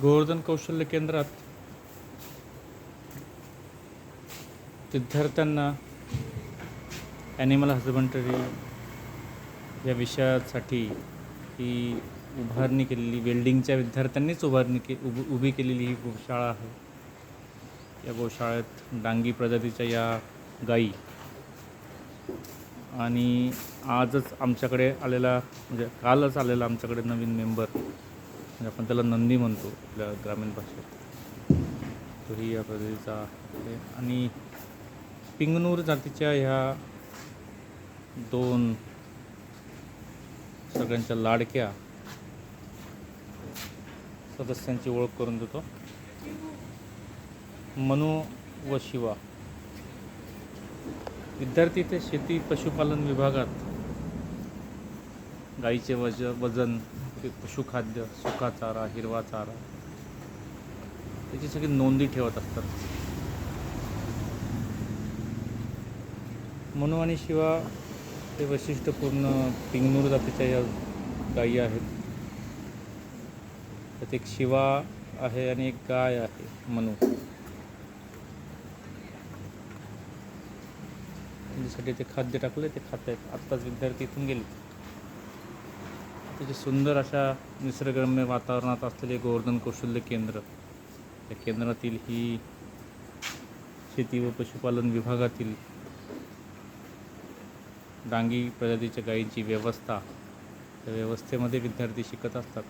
गोवर्धन कौशल्य केंद्रात विद्यार्थ्यांना ॲनिमल हजबंडरी या विषयासाठी ही उभारणी केलेली वेल्डिंगच्या विद्यार्थ्यांनीच उभारणी के उभ उभी केलेली ही गोशाळा आहे. या गोशाळेत डांगी प्रजातीच्या या गाई आणि आजच आमच्याकडे आलेला म्हणजे कालच आलेला आमच्याकडे नवीन मेंबर म्हणजे आपण त्याला नंदी म्हणतो आपल्या ग्रामीण भाषेत. तोही या पद्धतीचा आहे. आणि पिंगनूर जातीच्या ह्या दोन सगळ्यांच्या लाडक्या सदस्यांची ओळख करून देतो. मनु व शिवा. विद्यार्थी इथे शेती पशुपालन विभागात गाईचे वज वजन ते पशुखाद्य सुका चारा हिरवा चारा त्याची सगळी नोंदी ठेवत असतात. मनु आणि शिवा हे वैशिष्ट्यपूर्ण पिंगनूर जातीच्या या गायी आहेत. त्यात एक शिवा आहे आणि एक गाय आहे मनू. त्यांच्यासाठी ते खाद्य टाकलं ते खात आहेत आत्ताच विद्यार्थी इथून गेले त्याचे सुंदर अशा निसर्गरम्य वातावरणात असलेले गोवर्धन कौशल्य केंद्र. या केंद्रातील ही शेती व पशुपालन विभागातील डांगी प्रजातीच्या गायींची व्यवस्था त्या व्यवस्थेमध्ये विद्यार्थी शिकत असतात.